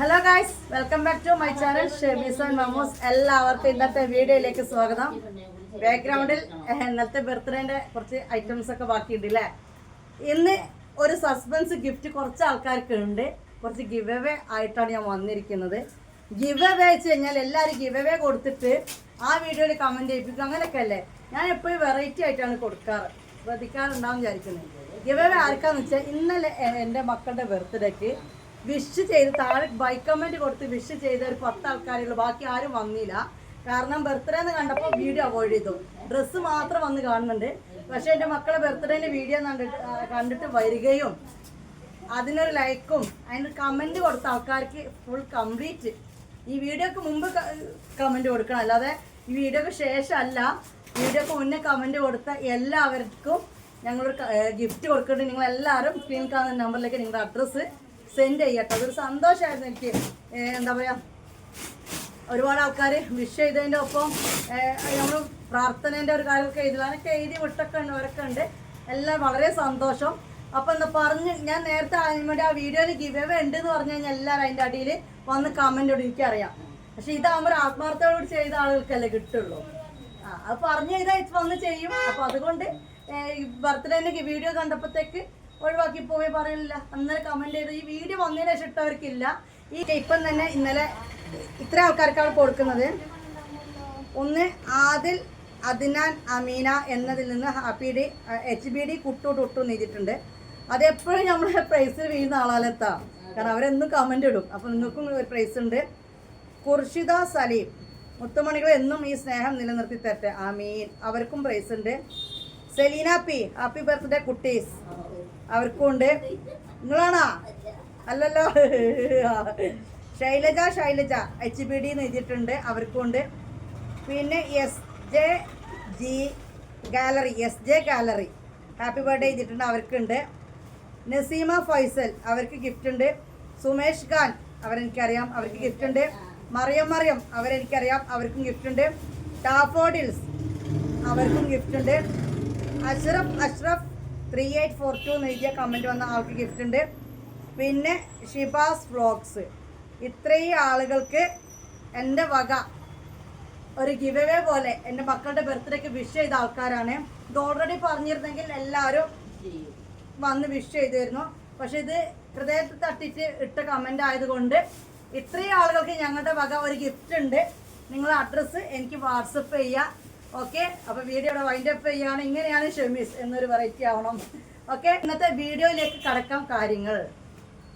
Hello guys welcome back to my channel Shebi's and Mamo's എല്ലാവർക്കും ഇന്നത്തെ വീഡിയോയിലേക്ക് സ്വാഗതം. ബാക്ക്ഗ്രൗണ്ടിൽ ഇന്നത്തെ ബർത്ത്ഡേന്റെ കുറച്ച് ഐറ്റംസ് ഒക്കെ ബാക്കിയുണ്ട് അല്ലേ ഇന്ന് ഒരു സസ്പെൻസ് ഗിഫ്റ്റ് കുറച്ച് ആൾക്കാർക്ക് ഉണ്ട് കുറച്ച് ഗിവ് അവേ ആയിട്ടാണ് ഞാൻ വന്നിരിക്കുന്നത്. ഗിവ് അവേ വെച്ച് കഴിഞ്ഞാൽ എല്ലാവരും ഗിവ് അവേ കൊടുത്തിട്ട് ആ വീഡിയോയിൽ കമന്റ് ചെയ്യിപ്പിക്കും. അങ്ങനെയൊക്കെ അല്ലേ? ഞാൻ എപ്പോഴും വെറൈറ്റി ആയിട്ടാണ് കൊടുക്കാറ്. ശ്രദ്ധിക്കാറുണ്ടാവും വിചാരിക്കുന്നത് ഗിവ് അവേ ആർക്കാന്ന് വെച്ചാൽ ഇന്നലെ എന്റെ മക്കളുടെ ബർത്ത്ഡേക്ക് വിഷ് ചെയ്ത് താഴെ ബൈ കമന്റ് കൊടുത്ത് വിഷ് ചെയ്ത ഒരു പത്ത് ആൾക്കാരുള്ളൂ ബാക്കി ആരും വന്നില്ല. കാരണം ബർത്ത്ഡേ എന്ന് കണ്ടപ്പോൾ വീഡിയോ അവോയ്ഡ് ചെയ്തു. ഡ്രസ്സ് മാത്രം വന്ന് കാണുന്നുണ്ട്. പക്ഷേ എന്റെ മക്കളെ ബർത്ത്ഡേന്റെ വീഡിയോ കണ്ടിട്ട് കണ്ടിട്ട് വരികയും അതിനൊരു ലൈക്കും അതിന് കമന്റ് കൊടുത്ത ആൾക്കാർക്ക് ഫുൾ കംപ്ലീറ്റ് ഈ വീഡിയോക്ക് മുമ്പ് കമന്റ് കൊടുക്കണം. അല്ലാതെ ഈ വീഡിയോക്ക് ശേഷമല്ല വീഡിയോക്ക് മുന്നേ കമന്റ് കൊടുത്ത എല്ലാവർക്കും ഞങ്ങളൊരു ഗിഫ്റ്റ് കൊടുക്കുന്നുണ്ട്. നിങ്ങളെല്ലാവരും സ്ക്രീൻ കാണുന്ന നമ്പറിലേക്ക് നിങ്ങളുടെ അഡ്രസ്സ് സെൻഡ് ചെയ്യട്ടെ. അതൊരു സന്തോഷമായിരുന്നു എനിക്ക്. എന്താ പറയുക ഒരുപാട് ആൾക്കാർ വിഷ് ചെയ്തതിന്റെ ഒപ്പം നമ്മൾ പ്രാർത്ഥനേന്റെ ഒരു കാര്യമൊക്കെ എഴുതി അതൊക്കെ എഴുതി വിട്ടൊക്കെ ഉണ്ട് അവരൊക്കെ ഉണ്ട്. എല്ലാം വളരെ സന്തോഷം. അപ്പോൾ എന്താ പറഞ്ഞ് ഞാൻ നേരത്തെ അതിനുവേണ്ടി ആ വീഡിയോയിൽ ഗിവ് അവേ ഉണ്ട് എന്ന് പറഞ്ഞു കഴിഞ്ഞാൽ എല്ലാവരും അതിന്റെ അടിയിൽ വന്ന് കമന്റ് ഇടും എനിക്കറിയാം. പക്ഷേ ഇതാകുമ്പോൾ ആത്മാർത്ഥയോട് ചെയ്ത ആളുകൾക്കല്ലേ കിട്ടുള്ളൂ. ആ അത് പറഞ്ഞു ചെയ്താൽ വന്ന് ചെയ്യും. അപ്പോൾ അതുകൊണ്ട് ബർത്ത്ഡേന്റെ വീഡിയോ കണ്ടപ്പോഴത്തേക്ക് ഒഴിവാക്കി പോയി പറയുന്നില്ല അന്നേരം കമന്റ് ചെയ്ത് ഈ വീഡിയോ വന്നതിന് ശേഷം ഇട്ടവർക്കില്ല. ഈ ഇപ്പം തന്നെ ഇന്നലെ ഇത്ര ആൾക്കാർക്കാണ് കൊടുക്കുന്നത്. ഒന്ന് ആദിൽ അദ്നാൻ അമീന എന്നതിൽ നിന്ന് happy D H B D Kuttu Tuttu എഴുതിയിട്ടുണ്ട് അതെപ്പോഴും നമ്മൾ പ്രൈസിൽ വീഴുന്ന ആളാലെത്താം കാരണം അവരെന്നും കമന്റ് ഇടും. അപ്പോൾ നിങ്ങൾക്കും ഒരു പ്രൈസ് ഉണ്ട്. കുർഷിദ സലീം മുത്തുമണികൾ എന്നും ഈ സ്നേഹം നിലനിർത്തി തരട്ടെ. ആമീൻ. അവർക്കും പ്രൈസ് ഉണ്ട്. സെലീന പി ഹാപ്പി ബർത്ത്ഡേ കുട്ടീസ്. അവർക്കും ഉണ്ട്. നിങ്ങളാണോ? അല്ലല്ലോ. Shailaja Shailaja. H B D എന്ന് എഴുതിയിട്ടുണ്ട്. അവർക്കും ഉണ്ട്. പിന്നെ S J G gallery S J gallery happy birthday എഴുതിയിട്ടുണ്ട്. അവർക്കുണ്ട് നസീമ ഫൈസൽ അവർക്ക് ഗിഫ്റ്റ് ഉണ്ട്. സുമേഷ് ഖാൻ അവരെനിക്കറിയാം. അവർക്ക് ഗിഫ്റ്റ് ഉണ്ട്. മറിയം മറിയം അവരെനിക്കറിയാം. അവർക്കും ഗിഫ്റ്റ് ഉണ്ട്. ടാഫോഡിൽസ് അവർക്കും ഗിഫ്റ്റ് ഉണ്ട്. Ashraf Ashraf three eight four two എന്ന് എഴുതിയ കമന്റ് വന്ന ആൾക്ക് ഗിഫ്റ്റ് ഉണ്ട്. പിന്നെ ഷിബാസ് വ്ളോഗ്സ് ഇത്രയും ആളുകൾക്ക് എന്റെ വക ഒരു ഗിവ് പോലെ എന്റെ മക്കളുടെ ബർത്ത്ഡേക്ക് വിഷ് ചെയ്ത ആൾക്കാരാണ്. ഇത് ഓൾറെഡി പറഞ്ഞിരുന്നെങ്കിൽ എല്ലാവരും വന്ന് വിഷ് ചെയ്തിരുന്നു. പക്ഷെ ഇത് ഹൃദയത്തിൽ തട്ടിച്ച് ഇട്ട കമന്റ് ആയതുകൊണ്ട് ഇത്രയും ആളുകൾക്ക് ഞങ്ങളുടെ വക ഒരു ഗിഫ്റ്റ് ഉണ്ട്. നിങ്ങളുടെ അഡ്രസ്സ് എനിക്ക് വാട്സപ്പ് ചെയ്യുക ഓക്കെ അപ്പോൾ വൈൻഡ് അപ്പ് ചെയ്യുകയാണ് ഇങ്ങനെയാണ് ഷെമീസ് എന്നൊരു വെറൈറ്റി ആവണം. ഓക്കെ ഇന്നത്തെ വീഡിയോയിലേക്ക് കടക്കാം കാര്യങ്ങൾ.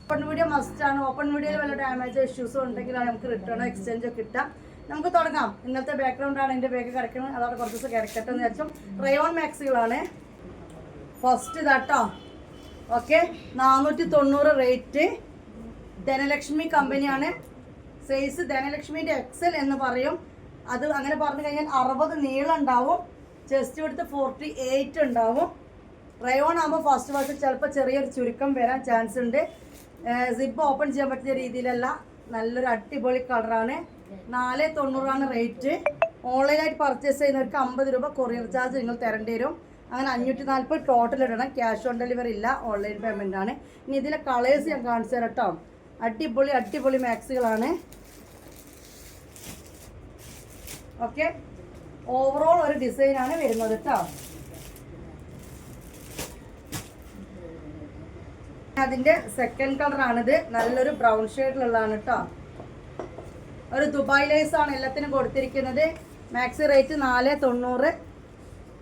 ഓപ്പൺ വീഡിയോ ആണ്. ഓപ്പൺ വീഡിയോയിൽ വല്ല ഡാമേജ് ഇഷ്യൂസും ഉണ്ടെങ്കിലാണ് നമുക്ക് റിട്ടേണോ എക്സ്ചേഞ്ചോ കിട്ടാം. നമുക്ക് തുടങ്ങാം. ഇന്നത്തെ ബാക്ക്ഗ്രൗണ്ട് ആണ് എന്റെ ബാഗ് കിടക്കുന്നത്. അതവിടെ കുറച്ച് ദിവസം കിടക്കട്ടെ എന്ന് വെച്ചാൽ റയോൺ മാക്സുകളാണ് ഫസ്റ്റ് ഇതാട്ടോ ഓക്കെ നാനൂറ്റി തൊണ്ണൂറ് റേറ്റ് ധനലക്ഷ്മി കമ്പനിയാണ് സൈസ് ധനലക്ഷ്മിന്റെ എക്സൽ എന്ന് പറയും. അത് അങ്ങനെ പറഞ്ഞു കഴിഞ്ഞാൽ അറുപത് നീളം ഉണ്ടാവും. ചെസ്റ്റ് എടുത്ത് ഫോർട്ടി എയ്റ്റ് ഉണ്ടാവും. റയോൺ ആകുമ്പോൾ ഫസ്റ്റ് ഫസ്റ്റ് ചിലപ്പോൾ ചെറിയൊരു ചുരുക്കം വരാൻ ചാൻസ് ഉണ്ട്. സിബ് ഓപ്പൺ ചെയ്യാൻ പറ്റിയ രീതിയിലല്ല. നല്ലൊരു അടിപൊളി കളറാണ് നാല് തൊണ്ണൂറാണ് റേറ്റ് ഓൺലൈനായിട്ട് പർച്ചേസ് ചെയ്യുന്നവർക്ക് അമ്പത് രൂപ കൊറിയർ ചാർജ് നിങ്ങൾ തരേണ്ടി വരും. അങ്ങനെ അഞ്ഞൂറ്റി നാൽപ്പത് ടോട്ടൽ ഇടണം. ക്യാഷ് ഓൺ ഡെലിവറി ഇല്ല. ഓൺലൈൻ പേയ്മെന്റ് ആണ്. ഇനി ഇതിലെ കളേഴ്സ് ഞാൻ കാണിച്ചു തരാം കേട്ടോ അടിപൊളി അടിപൊളി മാക്സുകളാണ് ഓക്കെ ഓവറോൾ ഒരു ഡിസൈനാണ് വരുന്നത് കേട്ടോ അതിന്റെ സെക്കൻഡ് കളറാണിത് നല്ലൊരു ബ്രൗൺ ഷെയ്ഡിലുള്ളതാണ് കേട്ടോ ഒരു ദുബായ് ലൈസ് ആണ് എല്ലാത്തിനും കൊടുത്തിരിക്കുന്നത്. മാക്സി റേറ്റ് നാല് തൊണ്ണൂറ്.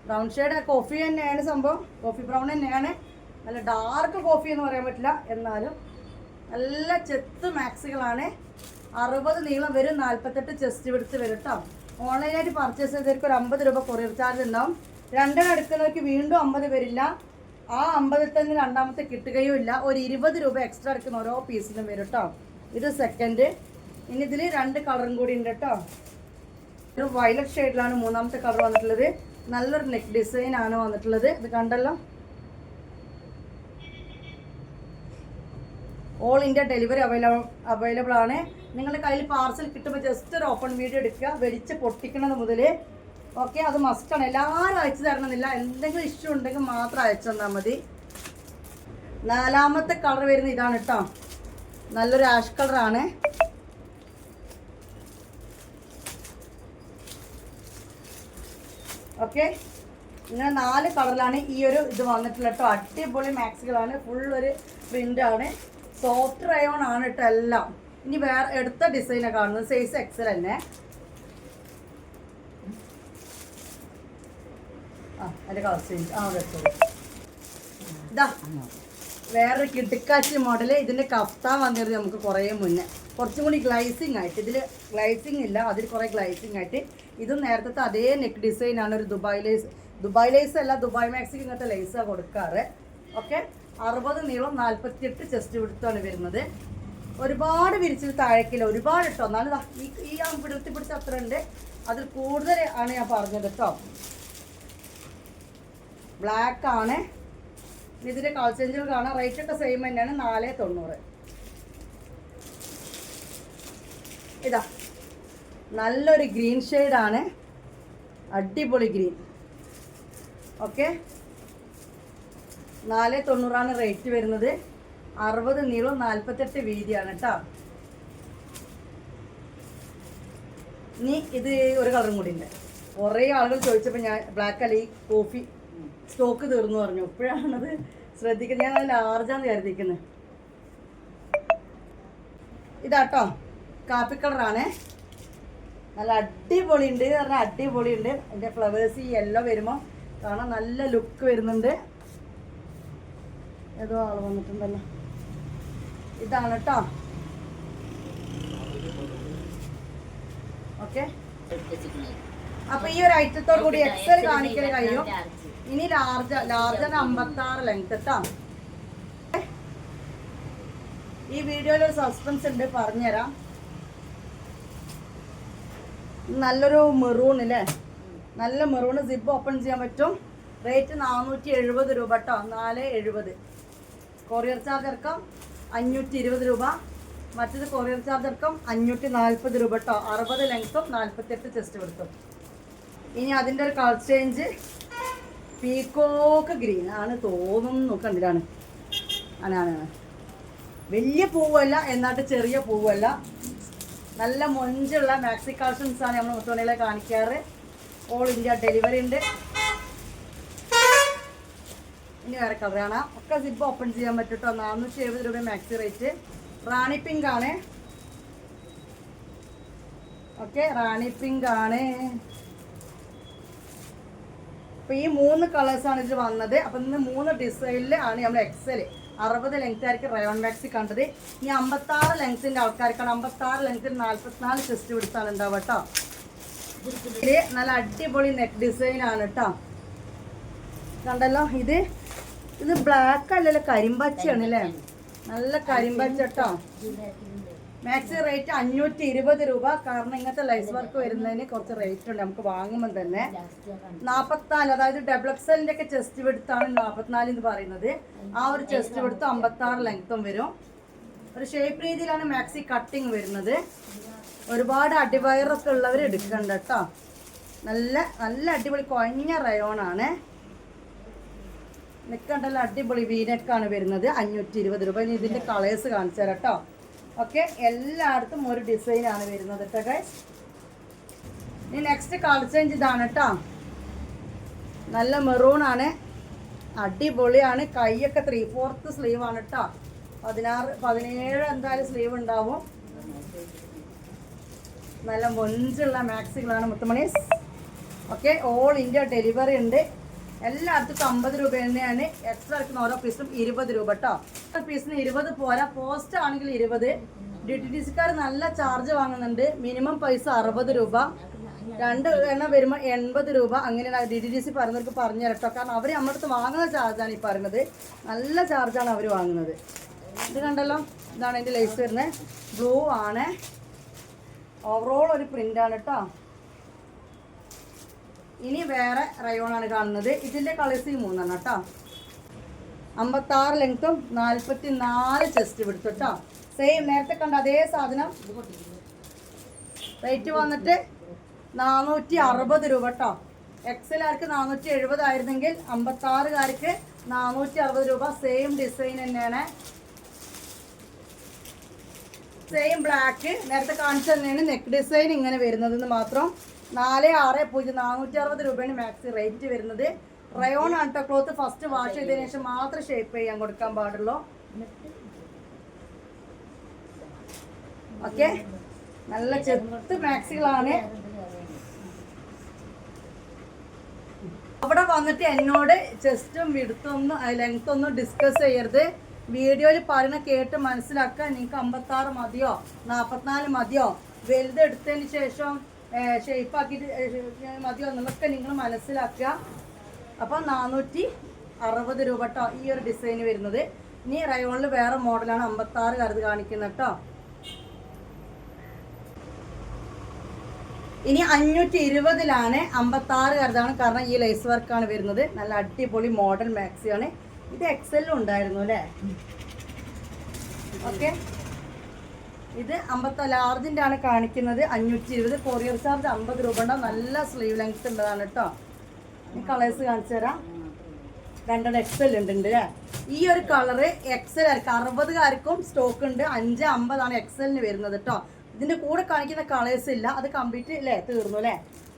ബ്രൗൺ ഷെയ്ഡ് കോഫി തന്നെയാണ് സംഭവം. കോഫി ബ്രൗൺ തന്നെയാണ്. നല്ല ഡാർക്ക് കോഫി എന്ന് പറയാൻ പറ്റില്ല. എന്നാലും നല്ല ചെത്ത് മാക്സികളാണ് അറുപത് നീളം വരും നാൽപ്പത്തെട്ട് ചെസ്റ്റ് പിടിച്ച് വരും കേട്ടോ ഓൺലൈനായിട്ട് പർച്ചേസ് ചെയ്തവർക്ക് ഒരു അമ്പത് രൂപ കൊറിയർ ചാർജ് ഉണ്ടാവും. രണ്ടെണ്ണം എടുക്കുന്നവർക്ക് വീണ്ടും അമ്പത് വരില്ല. ആ അമ്പതിൽ തന്നെ രണ്ടാമത്തെ കിട്ടുകയും ഇല്ല. ഒരു ഇരുപത് രൂപ എക്സ്ട്രാ എടുക്കുന്ന ഓരോ പീസിനും വരും കേട്ടോ ഇത് സെക്കൻഡ് ഇനി ഇതിൽ രണ്ട് കളറും കൂടി ഉണ്ട് കേട്ടോ ഒരു വയലറ്റ് ഷെയ്ഡിലാണ് മൂന്നാമത്തെ കളർ വന്നിട്ടുള്ളത്. നല്ലൊരു നെക്ക് ഡിസൈൻ ആണ് വന്നിട്ടുള്ളത്. ഇത് കണ്ടല്ലോ. All India delivery available available ആണ്. നിങ്ങളുടെ കയ്യിൽ പാർസൽ കിട്ടുമ്പോൾ ജസ്റ്റ് ഒരു ഓപ്പൺ വീഡിയോ എടുക്കുക. വെളിച്ച് പൊട്ടിക്കണത് മുതൽ ഓക്കെ അത് മസ്റ്റാണ് എല്ലാവരും അയച്ചു തരണമെന്നില്ല. എന്തെങ്കിലും ഇഷ്യൂ ഉണ്ടെങ്കിൽ മാത്രം അയച്ചു തന്നാൽ മതി. നാലാമത്തെ കളർ വരുന്ന ഇതാണ് കേട്ടോ നല്ലൊരു ആഷ് കളറാണ് ഓക്കെ ഇങ്ങനെ നാല് കളറിലാണ് ഈ ഒരു ഇത് വന്നിട്ടുള്ള കേട്ടോ അടിപൊളി മാക്സുകളാണ് ഫുൾ ഒരു പ്രിന്റാണ് സോഫ്റ്റ് റയോൺ ആണ് കേട്ടോ എല്ലാം. ഇനി വേറെ എടുത്ത ഡിസൈനാണ് കാണുന്നത് സൈസ് എക്സൽ തന്നെ. ആ കളർ ചേഞ്ച് ആ വേറൊരു കിടുക്കാച്ചി മോഡൽ ഇതിന്റെ കഫ്താൻ വന്നിരുന്നത് നമുക്ക് കുറേ മുന്നേ. കുറച്ചും കൂടി ഗ്ലൈസിങ് ആയിട്ട്. ഇതിൽ ഗ്ലൈസിങ് ഇല്ല അതിൽ കുറേ ഗ്ലൈസിങ് ആയിട്ട്. ഇതും നേരത്തെ അതേ നെക്ക് ഡിസൈൻ ആണ് ഒരു ദുബായ് ലേസ് ദുബായ് ലേസ് അല്ല ദുബായ് മാക്സിക്ക് ഇങ്ങനത്തെ ലേസാണ് കൊടുക്കാറ്. ഓക്കെ അറുപത് നീളം നാൽപ്പത്തിയെട്ട് ചെസ്റ്റ് വിടുത്താണ് വരുന്നത്. ഒരുപാട് വിരിച്ചിൽ താഴേക്കില്ല ഒരുപാട് ഇട്ടോ. എന്നാലും ഈ ഈ ആ പിടുത്തി പിടിച്ച അത്ര ഉണ്ട്. അതിൽ കൂടുതൽ ആണ് ഞാൻ പറഞ്ഞത് കേട്ടോ ബ്ലാക്ക് ആണ്. ഇതിന്റെ കളർ ചേഞ്ചുകൾ കാണാം. റേറ്റ് ഒക്കെ സെയിം തന്നെയാണ്. നാല് തൊണ്ണൂറ്. ഇതാ. നല്ലൊരു ഗ്രീൻ ആണ്. അടിപൊളി ഗ്രീൻ ഓക്കെ നാല് തൊണ്ണൂറാണ് റേറ്റ് വരുന്നത്. അറുപത് നീളം നാൽപ്പത്തെട്ട് വീതിയാണ് കേട്ടോ. ഇനി ഇത് ഒരു കളറും കൂടി ഉണ്ട്. കുറേ ആളുകൾ ചോദിച്ചപ്പോൾ ഞാൻ ബ്ലാക്ക് അല്ല ഈ കോഫി സ്റ്റോക്ക് തീർന്നു പറഞ്ഞു. ഇപ്പോഴാണത് ശ്രദ്ധിക്കുന്നത്. ഞാൻ ലാർജാന്ന് കരുതിക്കുന്നത് ഇതാട്ടോ കാപ്പി കളറാണ് നല്ല അടിപൊളി ഉണ്ട് പറഞ്ഞാൽ അടിപൊളി ഉണ്ട് എന്റെ ഫ്ലവേഴ്സ് ഈ യെല്ലോ വരുമ്പോൾ കാണാൻ നല്ല ലുക്ക് വരുന്നുണ്ട്. ഏതോ ആൾ വന്നിട്ടുണ്ടല്ലോ. ഇതാണ് കേട്ടോ ഓക്കെ അപ്പൊ ഈ ഒരു ഐറ്റത്തോടു കൂടി എക്സൽ കാണിക്കൽ കഴിയും. ഇനി ലാർജ് ലാർജർ അമ്പത്തി ആറ് ലെങ്ത് കേട്ടോ ഈ വീഡിയോയിൽ ഒരു സസ്പെൻസ് ഉണ്ട് പറഞ്ഞുതരാം. നല്ലൊരു മെറൂൺ അല്ലേ നല്ല മെറൂൺ സിബ് ഓപ്പൺ ചെയ്യാൻ പറ്റും. റേറ്റ് നാനൂറ്റി എഴുപത് രൂപ കേട്ടോ നാല് എഴുപത്. കൊറിയർ ചാർജ് ഇറക്കം അഞ്ഞൂറ്റി ഇരുപത് രൂപ. മറ്റത് കൊറിയർ ചാർജ് അടക്കം അഞ്ഞൂറ്റി നാൽപ്പത് രൂപ കേട്ടോ അറുപത് ലെങ്ത്തും നാൽപ്പത്തെട്ട് ചെസ്റ്റ് കൊടുത്തും ഇനി അതിന്റെ ഒരു കളർ ചേഞ്ച് പീക്കോക്ക് ഗ്രീൻ ആണ് തോന്നുന്നു. കണ്ടിട്ടാണ് അനാണ് വലിയ പൂവല്ല എന്നിട്ട് ചെറിയ പൂവല്ല. നല്ല മൊഞ്ചുള്ള മാക്സി ആണ് നമ്മൾ മുത്തോണികളെ കാണിക്കാറ്. ഓൾ ഇന്ത്യ ഡെലിവറി ഉണ്ട്. ഇനി വേറെ കളർ കാണാം. ഒക്കെ സിബ് ഓപ്പൺ ചെയ്യാൻ പറ്റും നാനൂറ്റി എഴുപത് രൂപ മാക്സി റേറ്റ് റാണി പിങ്ക് ആണ്. ഓക്കെ റാണി പിങ്ക് ആണ്. അപ്പൊ ഈ മൂന്ന് കളേഴ്സ് ആണ് ഇതിൽ വന്നത്. അപ്പൊ ഇന്ന് മൂന്ന് ഡിസൈനിൽ ആണ് നമ്മൾ എക്സൽ അറുപത് ലെങ്ത് ആയിരിക്കും റയോൺ മാക്സി കണ്ടത്. ഇനി അമ്പത്താറ് ലെങ്ത്തിന്റെ ആൾക്കാർക്കാണ് അമ്പത്താറ് ലെങ്ത്തിൽ നാല്പത്തിനാല് ചെസ്റ്റ് പിടിച്ചാണ് ഉണ്ടാവുക കേട്ടോ നല്ല അടിപൊളി നെക്ക് ഡിസൈൻ ആണ് കേട്ടോ കണ്ടല്ലോ ഇത്. ഇത് ബ്ലാക്ക് അല്ലല്ലോ കരിമ്പച്ചയാണ് അല്ലേ നല്ല കരിമ്പച്ച കേട്ടോ. മാക്സി റേറ്റ് അഞ്ഞൂറ്റി ഇരുപത് രൂപ. കാരണം ഇങ്ങനത്തെ ലൈസ് വർക്ക് വരുന്നതിന് കുറച്ച് റേറ്റ് ഉണ്ട്. നമുക്ക് വാങ്ങുമ്പോൾ തന്നെ നാൽപ്പത്തിനാല് അതായത് ഡബിൾ എക്സലിന്റെ ഒക്കെ ചെസ്റ്റ് വെടുത്താണ് നാൽപ്പത്തിനാല് എന്ന് പറയുന്നത്. ആ ഒരു ചെസ്റ്റ് വെടുത്ത് അമ്പത്താറ് ലെങ്ത്തും വരും. ഒരു ഷേപ്പ് രീതിയിലാണ് മാക്സി കട്ടിങ് വരുന്നത്. ഒരുപാട് അടിവയറൊക്കെ ഉള്ളവർ എടുക്കണ്ട കേട്ടോ. നല്ല നല്ല അടിപൊളി കുഴഞ്ഞ റയോണാണ് നിൽക്കണ്ടല്ലോ അടിപൊളി വീനെക്കാണ് വരുന്നത്. അഞ്ഞൂറ്റി ഇരുപത് രൂപ. ഇനി ഇതിന്റെ കളേഴ്സ് കാണിച്ചു തരാം കേട്ടോ ഓക്കെ എല്ലായിടത്തും ഒരു ഡിസൈനാണ് വരുന്നത് കേട്ടോ ഗൈസ് ഇനി നെക്സ്റ്റ് കളർ ചേഞ്ച് ഇതാണ് കേട്ടോ നല്ല മെറൂൺ ആണ്. അടിപൊളിയാണ്. കൈയൊക്കെ ത്രീ ഫോർത്ത് സ്ലീവ് ആണ് കേട്ടോ പതിനാറ് പതിനേഴ് എന്തായാലും സ്ലീവ് ഉണ്ടാവും. നല്ല മൊഞ്ചുള്ള മാക്സികളാണ് മുത്തമണീസ് ഓക്കെ ഓൾ ഇന്ത്യ ഡെലിവറി ഉണ്ട്. എല്ലായിടത്തും അമ്പത് രൂപ തന്നെയാണ്. എക്സ്ട്രാ എടുക്കുന്ന ഓരോ പീസിനും ഇരുപത് രൂപ കേട്ടോ പീസിന് ഇരുപത് പോരാ. പോസ്റ്റ് ആണെങ്കിൽ ഇരുപത്. ഡി ടി ഡി സിക്കാർ നല്ല ചാർജ് വാങ്ങുന്നുണ്ട്. മിനിമം പൈസ അറുപത് രൂപ. രണ്ട് എണ്ണം വരുമ്പോൾ എൺപത് രൂപ. അങ്ങനെയാണ് ഡി ടി ഡി സി പറഞ്ഞവർക്ക് പറഞ്ഞു തരട്ടോ കാരണം അവർ നമ്മുടെ അടുത്ത് വാങ്ങുന്ന ചാർജാണ് ഈ പറയുന്നത്. നല്ല ചാർജാണ് അവർ വാങ്ങുന്നത്. ഇത് കണ്ടല്ലോ? ഇതാണ് എന്റെ ലൈസ് വരുന്നത്. ബ്ലൂ ആണ്. ഓവറോൾ ഒരു പ്രിന്റാണ് കേട്ടോ ഇനി വേറെ റയോൺ ആണ് കാണുന്നത്. ഇതിന്റെ കളേഴ്സ് ഈ മൂന്നെണ്ണം കേട്ടോ അമ്പത്താറ് ലെങ്ത്തും നാൽപ്പത്തി നാല് ചെസ്റ്റ് പിടുത്തു കേട്ടോ സെയിം നേരത്തെ കണ്ട അതേ സാധനം റേറ്റ് വന്നിട്ട് നാനൂറ്റി അറുപത് രൂപ കേട്ടോ എക്സലാർക്ക് നാനൂറ്റി എഴുപതായിരുന്നെങ്കിൽ അമ്പത്താറുകാർക്ക് നാനൂറ്റി അറുപത് രൂപ. സെയിം ഡിസൈൻ തന്നെയാണ്. സെയിം ബ്ലാക്ക് നേരത്തെ കാണിച്ചു തന്നെയാണ് നെക്ക് ഡിസൈൻ ഇങ്ങനെ വരുന്നതെന്ന് മാത്രം നാല് ആറ് പൂജ്യം നാനൂറ്റി അറുപത് രൂപയാണ് മാക്സി റേറ്റ് വരുന്നത്. റയോൺ ആട്ട ക്ലോത്ത് ഫസ്റ്റ് വാഷ് ചെയ്തതിനു ശേഷം മാത്രം ഷേപ്പ് ചെയ്യാൻ കൊടുക്കാൻ പാടുള്ളൂ. ഓക്കെ നല്ല ചെത്ത് മാക്സികളാണ് അവിടെ വന്നിട്ട് എന്നോട് ചെസ്റ്റും വിടുത്തൊന്നും ലെങ്ത് ഒന്നും ഡിസ്കസ് ചെയ്യരുത്. വീഡിയോയിൽ പറയുന്ന കേട്ട് മനസ്സിലാക്കാൻ നിങ്ങൾക്ക് അമ്പത്താറ് മതിയോ? നാൽപ്പത്തിനാല് മതിയോ? വലുതെടുത്തതിന് ശേഷം ഷേപ്പ് ആക്കിയിട്ട് മതിയോ എന്നൊക്കെ നിങ്ങൾ മനസ്സിലാക്കുക. അപ്പോൾ നാനൂറ്റി അറുപത് രൂപ കേട്ടോ ഈ ഒരു ഡിസൈൻ വരുന്നത്. ഇനി റയോണിൽ വേറെ മോഡലാണ് അമ്പത്താറ് കരുത് കാണിക്കുന്നത് കേട്ടോ ഇനി അഞ്ഞൂറ്റി ഇരുപതിലാണ് അമ്പത്താറ് കരുതാണ് കാരണം ഈ ലേസ് വർക്കാണ് വരുന്നത്. നല്ല അടിപൊളി മോഡൽ മാക്സിയാണ് ഇത് എക്സലും ഉണ്ടായിരുന്നു അല്ലേ? ഓക്കെ ഇത് അമ്പത്തി ലാർജിന്റെ ആണ് കാണിക്കുന്നത്. അഞ്ഞൂറ്റി ഇരുപത് കൊറിയർ ചാർജ് അമ്പത് രൂപ ഉണ്ടാവും നല്ല സ്ലീവ് ലെങ്ത് ഉള്ളതാണ് കേട്ടോ ഈ കളേഴ്സ് കാണിച്ചു തരാം. രണ്ടെണ്ണം എക്സൽ ഉണ്ട് അല്ലേ ഈ ഒരു കളറ് എക്സൽ ആയിരിക്കും അറുപതുകാർക്കും സ്റ്റോക്ക് ഉണ്ട്. അഞ്ച് അമ്പതാണ് എക്സലിന് വരുന്നത് കേട്ടോ ഇതിന്റെ കൂടെ കാണിക്കുന്ന കളേഴ്സ് ഇല്ല. അത് കംപ്ലീറ്റ് അല്ലേ തീർന്നു അല്ലേ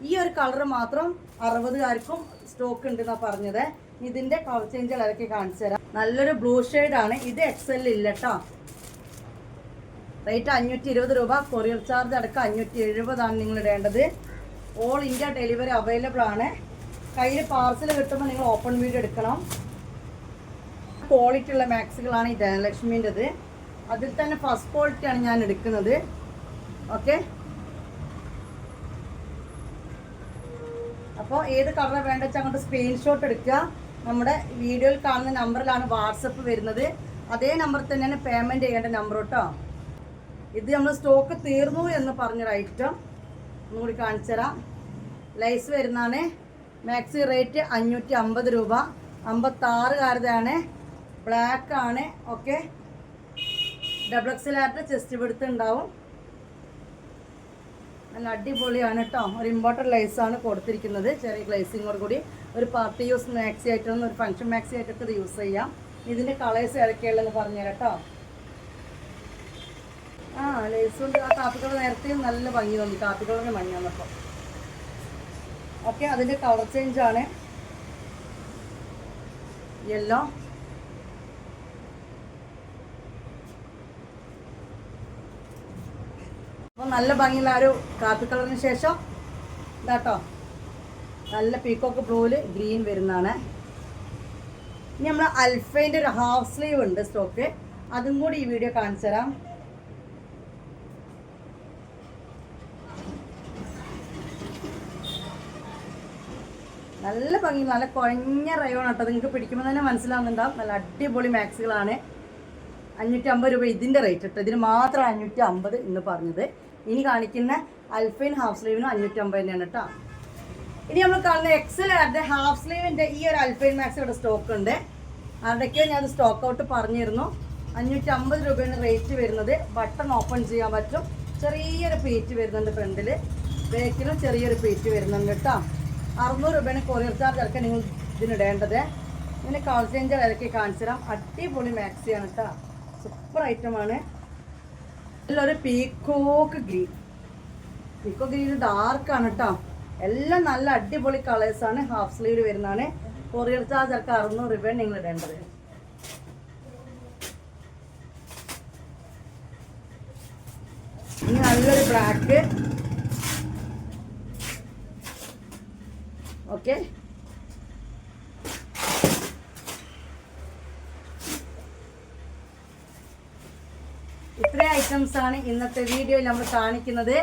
ഈ ഒരു കളർ മാത്രം അറുപതുകാർക്കും സ്റ്റോക്ക് ഉണ്ട് എന്നാ പറഞ്ഞത്. ഇതിന്റെ കളർ ചേഞ്ച് ഇറക്കി കാണിച്ചു തരാം. നല്ലൊരു ബ്ലൂ ആണ്. ഇത് എക്സലിൽ ഇല്ല കേട്ടോ റേറ്റ് അഞ്ഞൂറ്റി ഇരുപത് രൂപ. കൊറിയർ ചാർജ് അടക്കം അഞ്ഞൂറ്റി എഴുപതാണ് നിങ്ങൾ ഇടേണ്ടത്. ഓൾ ഇന്ത്യ ഡെലിവറി അവൈലബിൾ ആണ്. കയ്യിൽ പാർസൽ കിട്ടുമ്പോൾ നിങ്ങൾ ഓപ്പൺ വീഡിയോ എടുക്കണം. ക്വാളിറ്റി ഉള്ള മാക്സുകളാണ് ഈ ധനലക്ഷ്മീന്റെത്. അതിൽ തന്നെ ഫസ്റ്റ് ക്വാളിറ്റി ആണ് ഞാൻ എടുക്കുന്നത്. ഓക്കെ അപ്പോൾ ഏത് കളറാണ് വേണ്ട വെച്ചാൽ അങ്ങോട്ട് സ്ക്രീൻഷോട്ട് എടുക്കുക. നമ്മുടെ വീഡിയോയിൽ കാണുന്ന നമ്പറിലാണ് വാട്സപ്പ് വരുന്നത്. അതേ നമ്പറിൽ തന്നെയാണ് പേയ്മെന്റ് ചെയ്യേണ്ട നമ്പർ കേട്ടോ ഇത് നമ്മൾ സ്റ്റോക്ക് തീർന്നു എന്ന് പറഞ്ഞൊരു ഐറ്റം ഒന്നുകൂടി കാണിച്ചു തരാം. ലൈസ് വരുന്നതാണ്. മാക്സി റേറ്റ് അഞ്ഞൂറ്റി അമ്പത് രൂപ. അമ്പത്താറുകാരതാണ്. ബ്ലാക്ക് ആണ്. ഓക്കെ ഡബിൾ എക്സിലായിട്ട് ചെസ്റ്റ് പിടുത്ത് ഉണ്ടാവും. നല്ല അടിപൊളിയാണ് കേട്ടോ ഒരു ഇമ്പോർട്ടന്റ് ലൈസ് ആണ് കൊടുത്തിരിക്കുന്നത്. ചെറിയ ഗ്ലേസിങ്ങോട് കൂടി. ഒരു പാർട്ടി യൂസ് മാക്സി ആയിട്ടൊന്നും ഒരു ഫംഗ്ഷൻ മാക്സി ആയിട്ടൊക്കെ ഇത് യൂസ് ചെയ്യാം. ഇതിന്റെ കളേഴ്സ് ഏതൊക്കെയുള്ളതെന്ന് പറഞ്ഞുതരാം കേട്ടോ ആ നല്ല ഓക്കെ അതിന്റെ കളർ ചേഞ്ച് ആണ്. യെല്ലോ അപ്പോൾ നല്ല ഭംഗിയുള്ള ആ ഒരു കാപ്പി കളറിന് ശേഷം ഇതാട്ടോ. നല്ല പീക്കോക്ക് ബ്ലൂവിൽ ഗ്രീൻ വരുന്നതാണ്. ഇനി നമ്മൾ അൽഫൈന്റെ ഒരു ഹാഫ് സ്ലീവ് ഉണ്ട് സ്റ്റോക്ക് അതും കൂടി ഈ വീഡിയോ കാണിച്ചു തരാം നല്ല ഭംഗി നല്ല കുഴഞ്ഞ റയോൺ കേട്ടോ നിങ്ങൾക്ക് പിടിക്കുമ്പോൾ തന്നെ മനസ്സിലാവുന്നുണ്ടാവും. നല്ല അടിപൊളി മാക്സുകളാണ്. അഞ്ഞൂറ്റി അമ്പത് രൂപ ഇതിന്റെ റേറ്റ് കേട്ടോ ഇതിന് മാത്രം അഞ്ഞൂറ്റി അമ്പത് എന്ന് പറഞ്ഞത്. ഇനി കാണിക്കുന്ന അൽഫൈൻ ഹാഫ് സ്ലീവിനും അഞ്ഞൂറ്റി അമ്പത് തന്നെയാണ് കേട്ടോ ഇനി നമ്മൾ കാണുന്ന എക്സൽ ആരുടെ ഹാഫ് സ്ലീവിന്റെ ഈ ഒരു അൽഫൈൻ മാക്സ് ഇവിടെ സ്റ്റോക്ക് ഉണ്ട്. ആരുടെയൊക്കെയോ ഞാൻ സ്റ്റോക്ക് ഔട്ട് പറഞ്ഞിരുന്നു. അഞ്ഞൂറ്റി അമ്പത് രൂപയാണ് റേറ്റ് വരുന്നത്. ബട്ടൺ ഓപ്പൺ ചെയ്യാൻ പറ്റും. ചെറിയൊരു പേറ്റ് വരുന്നുണ്ട് ഫ്രണ്ടിൽ ബാക്കിലും ചെറിയൊരു പേറ്റ് വരുന്നുണ്ട് കേട്ടോ അറുന്നൂറ് രൂപയാണ് കൊറിയർ ചാർജ് ഇറക്കാൻ നിങ്ങൾ ഇതിനിടേണ്ടത്. ഇങ്ങനെ കളർ ചേഞ്ചർ ഇറക്കി കാണിച്ചു തരാം അടിപൊളി മാക്സിയാണ് കേട്ടോ സൂപ്പർ ഐറ്റമാണ് ഇതിലൊരു പീക്കോക്ക് ഗ്രീൻ പീക്കോ ഗ്രീൻ ഡാർക്കാണ് കേട്ടോ എല്ലാം നല്ല അടിപൊളി കളേഴ്സാണ് ഹാഫ് സ്ലീവ് വരുന്നതാണ്. കൊറിയർ ചാർജ് ഇറക്കാൻ അറുന്നൂറ് രൂപയാണ് നിങ്ങൾ ഇടേണ്ടത്. ഇനി നല്ലൊരു ബ്ലാക്ക് ഓക്കെ? ഇത്രയും ആണ് ഇന്നത്തെ വീഡിയോയിൽ നമ്മൾ കാണിക്കുന്നത്.